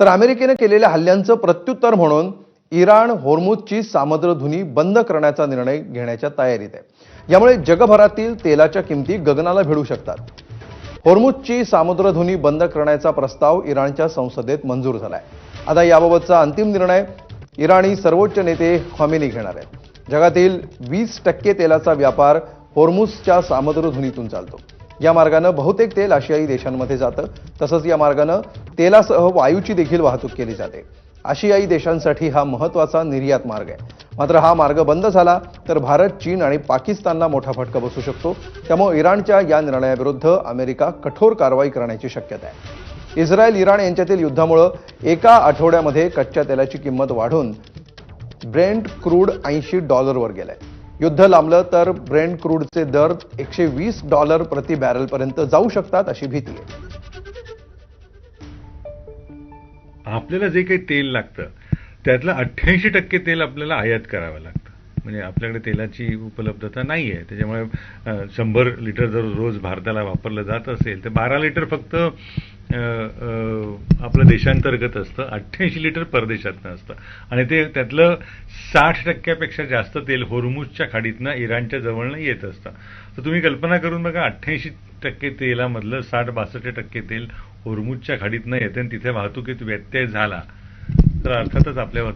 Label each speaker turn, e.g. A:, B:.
A: तर अमेरिकेनं केलेल्या हल्ल्यांचं प्रत्युत्तर म्हणून इराण होर्मुजची सामुद्रधुनी बंद करण्याचा निर्णय घेण्याच्या तयारीत आहे. यामुळे जगभरातील तेलाच्या किमती गगनाला भिडू शकतात. होर्मुजची सामुद्रधुनी बंद करण्याचा प्रस्ताव इराणच्या संसदेत मंजूर झालाय. आता याबाबतचा अंतिम निर्णय इराणी सर्वोच्च नेते खॉमेनी घेणार आहेत. जगातील वीस टक्के तेलाचा व्यापार होर्मुजच्या सामुद्रधुनीतून चालतो. या मार्गानं बहुतेक तेल आशियाई देशांमध्ये जातं. तसंच या मार्गानं तेलासह वायूची देखील वाहतूक केली जाते. आशियाई देशांसाठी हा महत्त्वाचा निर्यात मार्ग आहे. मात्र हा मार्ग बंद झाला तर भारत चीन आणि पाकिस्तानला मोठा फटका बसू शकतो. त्यामुळे इराणच्या या निर्णयाविरुद्ध अमेरिका कठोर कारवाई करण्याची शक्यता आहे. इस्रायल इराण यांच्यातील युद्धामुळं एका आठवड्यामध्ये कच्च्या तेलाची किंमत वाढून ब्रेंट क्रूड ऐंशी डॉलरवर गेलाय. युद्ध लांबलं तर ब्रेंट क्रूडचे दर एकशे वीस डॉलर प्रति बॅरलपर्यंत जाऊ शकतात अशी भीती आहे.
B: आपल्याला जे काही तेल लागतं त्यातलं अठ्ठ्याऐंशी टक्के तेल आपल्याला आयात करावं लागतं. म्हणजे आपल्याकडे तेलाची उपलब्धता नाही आहे त्याच्यामुळे शंभर लिटर जर रोज भारताला वापरलं जात असेल तर बारा लिटर फक्त आपलं देशांतर्गत असतं अठ्ठ्याऐंशी लिटर परदेशातनं असतं. आणि ते त्यातलं साठ टक्क्यापेक्षा जास्त तेल होर्मुजच्या खाडीतनं इराणच्या जवळनं येत असतं. तर तुम्ही कल्पना करून बघा अठ्ठ्याऐंशी टक्के तेलामधलं साठ बासष्ट टक्के तेल होर्मुजच्या खाडीतनं येते आणि तिथे वाहतुकीत व्यत्यय झाला. तर अर्थातच आपल्यावर